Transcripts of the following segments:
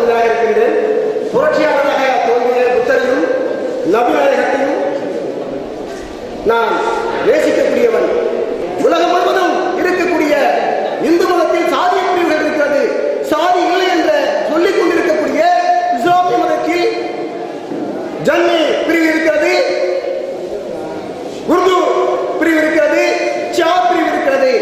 தோன்றியாக இருக்கின்றேன். புரட்சியாளராக தோன்றிய புத்தரையும் நபிநாயகத்தையும் நான் நேசிக்கக்கூடியவன். உலகம் முழுவதும் இருக்கக்கூடிய இந்து மதத்தை சாதிய பிரிவுகள் இருக்கிறது சாதி இல்லை என்ற சொல்லிக் கொண்டிருக்கக்கூடிய இஸ்லாமிய மதத்தில் ஜன்னி பிரிவு இருக்கிறது உருது பிரிவு இருக்கிறது ஷா பிரிவு இருக்கிறது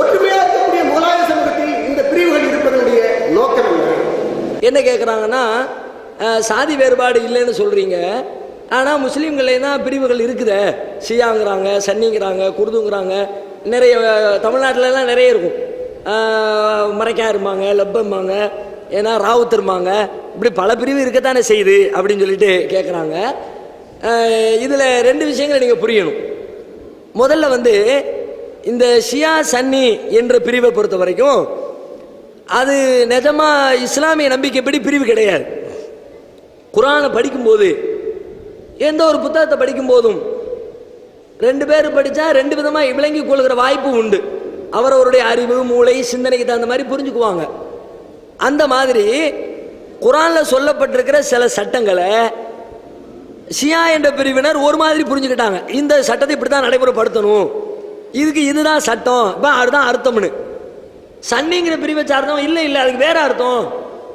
ஒற்றுமையாக இருக்கக்கூடிய முகலாய சமூகத்தில் இந்த பிரிவுகள் இருப்பதனுடைய நோக்கம் என்ன என்ன கேட்குறாங்கன்னா சாதி வேறுபாடு இல்லைன்னு சொல்கிறீங்க ஆனால் முஸ்லீம்களே தான் பிரிவுகள் இருக்குதே? ஷியாங்கிறாங்க சன்னிங்கிறாங்க குருதுங்கிறாங்க. நிறைய தமிழ்நாட்டிலலாம் நிறைய இருக்கும். மறைக்கா இருப்பாங்க லப்பம்பாங்க ஏன்னா ராவுத்தருமாங்க இப்படி பல பிரிவு இருக்கத்தானே செய்யுது அப்படின்னு சொல்லிட்டு கேட்குறாங்க இதில் ரெண்டு விஷயங்களை நீங்கள் புரியணும். முதல்ல வந்து இந்த ஷியா சன்னி என்ற பிரிவை பொறுத்த வரைக்கும் அது நிஜமா இஸ்லாமிய நம்பிக்கைப்படி பிரிவு கிடையாது. குரானை படிக்கும்போது எந்த ஒரு புத்தகத்தை படிக்கும் போதும் ரெண்டு பேர் படித்தா ரெண்டு விதமாக விளங்கி கொள்கிற வாய்ப்பு உண்டு. அவரவருடைய அறிவு மூளை சிந்தனைக்கு தகுந்த மாதிரி புரிஞ்சுக்குவாங்க. அந்த மாதிரி குரானில் சொல்லப்பட்டிருக்கிற சில சட்டங்களை ஷியா என்ற பிரிவினர் ஒரு மாதிரி புரிஞ்சுக்கிட்டாங்க. இந்த சட்டத்தை இப்படி தான் நடைமுறைப்படுத்தணும். இதுக்கு இதுதான் சட்டம். இப்போ அதுதான் அர்த்தம்னு. சன்னிங்கிற பிரிவை சார்ந்தவன் இல்லை இல்லை அதுக்கு வேற அர்த்தம்.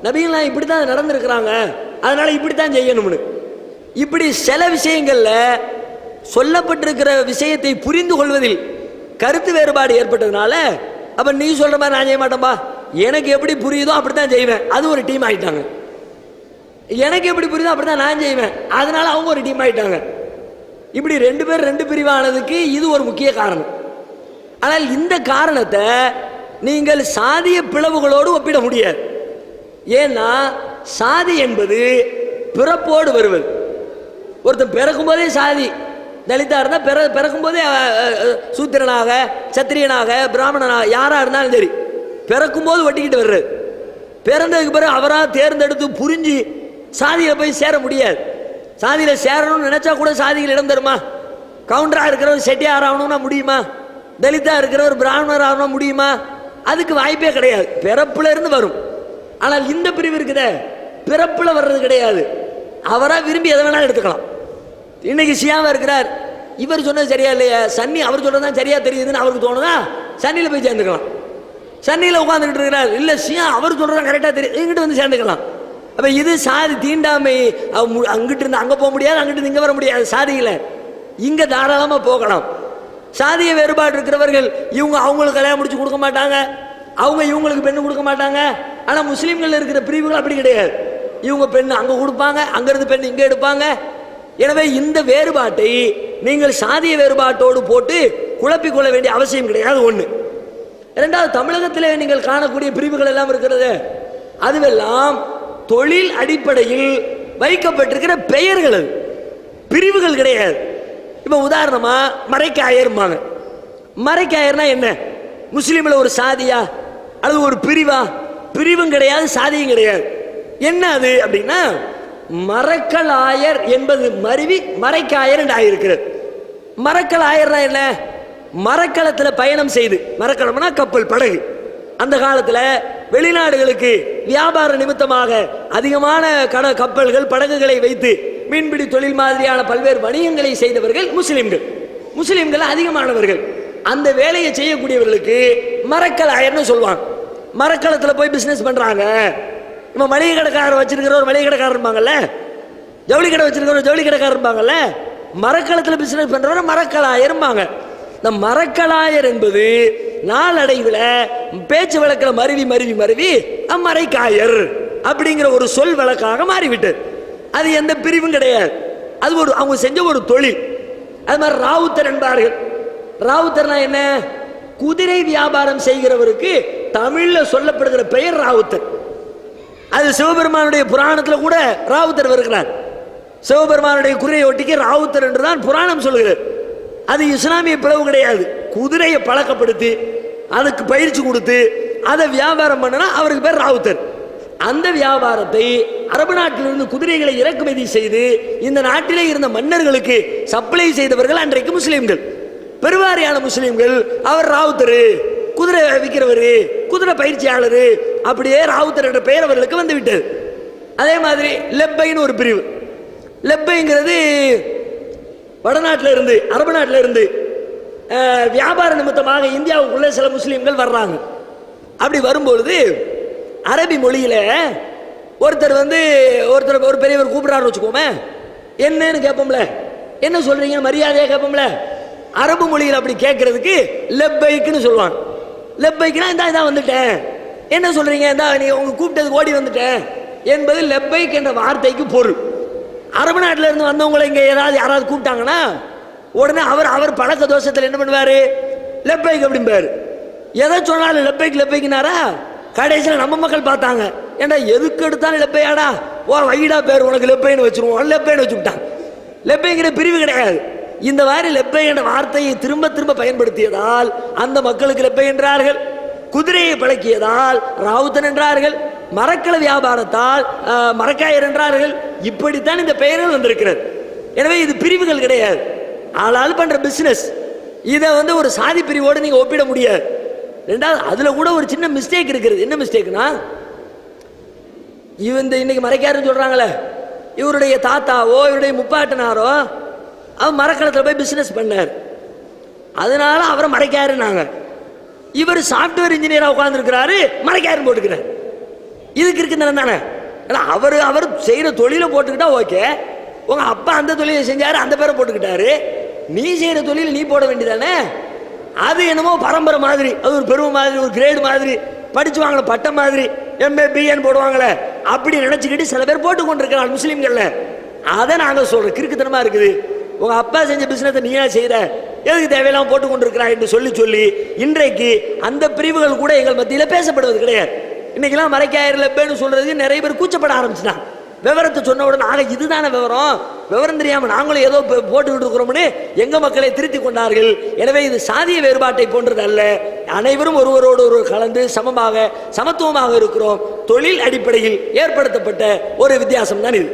நபிகள்லாம் இப்படி தான் நடந்திருக்கிறாங்க. அதனால இப்படி தான் செய்யணும்னு. இப்படி சில விஷயங்களில் சொல்லப்பட்டிருக்கிற விஷயத்தை புரிந்து கொள்வதில் கருத்து வேறுபாடு ஏற்பட்டதுனால அப்போ நீ சொல்கிற மாதிரி நான் செய்ய மாட்டேன்பா? எனக்கு எப்படி புரியுதோ அப்படி தான் செய்வேன். அது ஒரு டீம் ஆகிட்டாங்க எனக்கு எப்படி புரியுதோ அப்படி தான் நான் செய்வேன். அதனால அவங்க ஒரு டீம் ஆகிட்டாங்க இப்படி ரெண்டு பேர் ரெண்டு பிரிவானதுக்கு இது ஒரு முக்கிய காரணம். ஆனால் இந்த காரணத்தை நீங்கள் சாதிய பிளவுகளோடு ஒப்பிட முடியாது. ஏன்னா சாதி என்பது பிறப்போடு வருவது. ஒருத்தன் பிறக்கும் போதே சாதி. தலிதா இருந்தால் பிற பிறக்கும் போதே சூத்திரனாக சத்திரியனாக பிராமணனாக யாராக இருந்தாலும் சரி பிறக்கும் போது ஒட்டிக்கிட்டு வர்றது. பிறந்ததுக்கு பிறகு அவராக தேர்ந்தெடுத்து புரிஞ்சு சாதியில் போய் சேர முடியாது. சாதியில் சேரணும்னு நினைச்சா கூட சாதியில் இடம் தருமா? கவுண்டராக இருக்கிறவர் செட்டியார் ஆகணும்னா முடியுமா? தலிதா இருக்கிறவர் பிராமணர் ஆகணும் முடியுமா? அதுக்கு வாய்ப்பே கிடையாது. பிறப்புல இருந்து வரும். ஆனால் இந்த பிரிவு இருக்குதே பிறப்புல வர்றது கிடையாது. அவராக விரும்பி எதை வேணாலும் எடுத்துக்கலாம். இன்னைக்கு சியாவா இருக்கிறார். இவர் சொன்னது சரியா இல்லையா? சன்னி அவர் சொல்றது தான் சரியா தெரியுதுன்னு அவருக்கு தோணுதா? சன்னியில் போய் சேர்ந்துக்கலாம். சன்னியில் உட்காந்துக்கிட்டு இருக்கிறார். இல்லை சியா அவர் சொல்றது கரெக்டாக தெரியும் இங்கிட்டு வந்து சேர்ந்துக்கலாம். அப்போ இது சாதி தீண்டாமை. அங்கிட்டு இருந்து அங்கே போக முடியாது அங்கிட்டு இருந்து இங்கே வர முடியாது. சாதியில். இங்கே தாராளமாக போகலாம். சாதிய வேறுபாடு இருக்கிறவர்கள் இவங்க அவங்களுக்கு கல்யாணம் முடிச்சு கொடுக்க மாட்டாங்க. அவங்க இவங்களுக்கு பெண்ணு கொடுக்க மாட்டாங்க. ஆனால் முஸ்லீம்கள் இருக்கிற பிரிவுகள் அப்படி கிடையாது. இவங்க பெண்ணு அங்கே கொடுப்பாங்க அங்கேருந்து பெண் இங்கே எடுப்பாங்க. எனவே இந்த வேறுபாட்டை நீங்கள் சாதிய வேறுபாட்டோடு போட்டு குழப்பிக் கொள்ள வேண்டிய அவசியம் கிடையாது. ஒன்று இரண்டாவது தமிழகத்திலே நீங்கள் காணக்கூடிய பிரிவுகள் எல்லாம் இருக்கிறது. அதுவெல்லாம் தொழில் அடிப்படையில் வைக்கப்பட்டிருக்கிற பெயர்கள் அது. பிரிவுகள் கிடையாது. இப்போ உதாரணமாக மறைக்காயர்மாங்க மறைக்காயர்னா என்ன? முஸ்லீமில் ஒரு சாதியா? அல்லது ஒரு பிரிவா? பிரிவும் கிடையாது சாதியும் கிடையாது. என்ன அது அப்படின்னா மரக்கலாயர் என்பது மருவி மறைக்காயர் என்று ஆகியிருக்கிறது. மரக்கலாயர்னா என்ன? மரக்களத்தில் பயணம் செய்து மரக்கலம்னா கப்பல் படகு. அந்த காலத்தில் வெளிநாடுகளுக்கு வியாபார நிமித்தமாக அதிகமான கட கப்பல்கள் படகுகளை வைத்து மீன்பிடி தொழில் மாதிரியான பல்வேறு வணிகங்களை செய்தவர்கள் முஸ்லிம்கள். முஸ்லிம்கள் அதிகமானவர்கள். அந்த வேலையை செய்யக்கூடியவர்களுக்கு மரக்கலாயர்னு சொல்லுவாங்க. மரக்கலத்தில் போய் பிஸ்னஸ் பண்ணுறாங்க இப்போ மளிகை கடைக்காரர் வச்சிருக்கிற ஒரு மளிகை கடைக்காரர் இருப்பாங்கல்ல? ஜவுளி கடை வச்சிருக்கிற ஒரு ஜவுளி கடைக்காரர் இருப்பாங்கல்ல? மரக்கலத்தில் பிஸ்னஸ் பண்ணுறவர் மரக்கலாயர் இருப்பாங்க. இந்த மரக்கலாயர் என்பது நாளடைவில் பேச்சு வழக்கில் மருவி மருவி மருவி மறைக்காயர் அப்படிங்கிற ஒரு சொல் வழக்காக மாறிவிட்டது. அது எந்த பிரிவும் கிடையாது. அது ஒரு அவங்க செஞ்ச ஒரு தொழில். அது மாதிரி ராவுத்தர் என்பார்கள். ராவுத்தர்னா என்ன? குதிரை வியாபாரம் செய்கிறவருக்கு தமிழில் சொல்லப்படுகிற பெயர் ராவுத்தர். அது சிவபெருமானுடைய புராணத்தில் கூட ராவுத்தர் வருகிறார். சிவபெருமானுடைய குதிரையை ஒட்டிக்கு ராவுத்தர் என்று தான் புராணம் சொல்கிறது. அது இஸ்லாமிய பிளவு கிடையாது. குதிரையை பழக்கப்படுத்தி அதுக்கு பயிற்சி கொடுத்து அதை வியாபாரம் பண்ணனா அவருக்கு பேர் ராவுத்தர். அந்த வியாபாரத்தை அரபு நாட்டிலிருந்து குதிரைகளை இறக்குமதி செய்து இந்த நாட்டிலே இருந்த மன்னர்களுக்கு சப்ளை செய்தவர்கள் அன்றைக்கு முஸ்லீம்கள். பெருவாரியான முஸ்லீம்கள் அவர் ராவுத்தர் குதிரை விற்கிறவர் குதிரை பயிற்சியாளர் அப்படியே ராவுத்தர் என்ற பெயர் அவர்களுக்கு வந்து விட்டது அதே மாதிரி லெப்பைன்னு ஒரு பிரிவு. லெப்பைங்கிறது வடநாட்டில் இருந்து அரபு நாட்டில் இருந்து வியாபார நிமித்தமாக இந்தியாவுக்குள்ளே சில முஸ்லீம்கள் வர்றாங்க. அப்படி வரும்பொழுது அரபி மொழியில் ஒருத்தர் வந்து ஒருத்தர் ஒரு பெரியவர் கூப்பிட்றாருன்னு வச்சுக்கோமே. என்னன்னு கேட்போம்ல என்ன சொல்றீங்க? மரியாதையாக கேட்போம்ல அரபு மொழியில் அப்படி கேட்கறதுக்கு லெப்பைக்குன்னு சொல்லுவாங்க. லெப்பைக்குனா இந்தா இதான் வந்துட்டேன். என்ன சொல்றீங்க? இந்தா நீ உங்க கூப்பிட்டதுக்கு ஓடி வந்துட்டேன். என்பது லெப்பைக் என்ற வார்த்தைக்கு பொருள். அரபு நாட்டில் இருந்து வந்தவங்களை இங்கே ஏதாவது யாராவது கூப்பிட்டாங்கன்னா உடனே அவர் அவர் பழக்க தோஷத்தில் என்ன பண்ணுவார்? லெப்பைக் அப்படிம்பாரு. எதை சொன்னாலும் லெப்பைக்கு லெப்பைக்குனாரா? கடைசியில் நம்ம மக்கள் பார்த்தாங்க. ஏண்டா எதுக்கு எடுத்தாலும் லெப்பையாடா? ஓ வைடா பேர் உனக்கு லெப்பைன்னு வச்சிருவோம். லெப்பைன்னு வச்சுக்கிட்டான். லெப்பைங்கிற பிரிவு கிடையாது. இந்த மாதிரி லெப்பை என்ற வார்த்தையை திரும்ப திரும்ப பயன்படுத்தியதால் அந்த மக்களுக்கு லெப்பை என்றார்கள். குதிரையை பழக்கியதால் ராவுத்தன் என்றார்கள். மரக்கல வியாபாரத்தால் மரக்காயர் என்றார்கள். இப்படித்தான் இந்த பெயர்கள் வந்திருக்கிறது. எனவே இது பிரிவுகள் கிடையாது. ஆளால் பண்ற பிசினஸ் இதை வந்து ஒரு சாதி பிரிவோடு நீங்க ஒப்பிட முடியாது. ரெண்டாவது அதில் கூட ஒரு சின்ன மிஸ்டேக் இருக்கிறது என்ன மிஸ்டேக்னா இவன் இந்த இன்னைக்கு மறைக்காருன்னு சொல்கிறாங்களே இவருடைய தாத்தாவோ இவருடைய முப்பாட்டனாரோ அவர் மரக்கலத்தில் போய் பிஸ்னஸ் பண்ணார். அதனால அவரை மறைக்காருன்னாங்க. இவர் சாஃப்ட்வேர் இன்ஜினியராக உட்காந்துருக்கிறாரு மறைக்காருன்னு போட்டுக்கிறார். இதுக்கு இருக்கு தானே? ஏன்னா அவர் அவர் செய்கிற தொழிலை போட்டுக்கிட்டா ஓகே. உங்கள் அப்பா அந்த தொழிலை செஞ்சார் அந்த பேரை போட்டுக்கிட்டாரு. நீ செய்கிற தொழில் நீ போட வேண்டியதானே? அது என்னமோ பரம்பரை மாதிரி அது ஒரு பெருமை மாதிரி ஒரு கிரேடு மாதிரி படிச்சு வாங்கல பட்டம் மாதிரி எம்ஏ பிஎன் போடுவாங்களே அப்படி நினச்சிக்கிட்டு சில பேர் போட்டு கொண்டிருக்கிறாங்க முஸ்லீம்களில். அதை நாங்கள் சொல்கிறோம் கிறுக்குத்தனமாக இருக்குது. உங்கள் அப்பா செஞ்ச பிஸ்னஸை நீயா செய்கிற எதுக்கு தேவையெல்லாம் போட்டு கொண்டிருக்கிறாய் என்று சொல்லி சொல்லி இன்றைக்கு அந்த பிரிவுகள் கூட எங்கள் மத்தியில் பேசப்படுவது கிடையாது. இன்றைக்கெல்லாம் மறைக்காயிரம் லெப்பேன்னு சொல்கிறது நிறைய பேர் கூச்சப்பட ஆரம்பிச்சிட்டாங்க. விவரத்தை சொன்ன உடனே ஆக இதுதானே விவரம்? விவரம் தெரியாமல் நாங்களும் ஏதோ போட்டுக்கிட்டு இருக்கிறோம்னு எங்க மக்களை திருத்தி கொண்டார்கள். எனவே இது சாதிய வேறுபாட்டை போன்றது அல்ல. அனைவரும் ஒருவரோடு ஒருவர் கலந்து சமமாக சமத்துவமாக இருக்கிறோம். தொழில் அடிப்படையில் ஏற்படுத்தப்பட்ட ஒரு வித்தியாசம் தான் இது.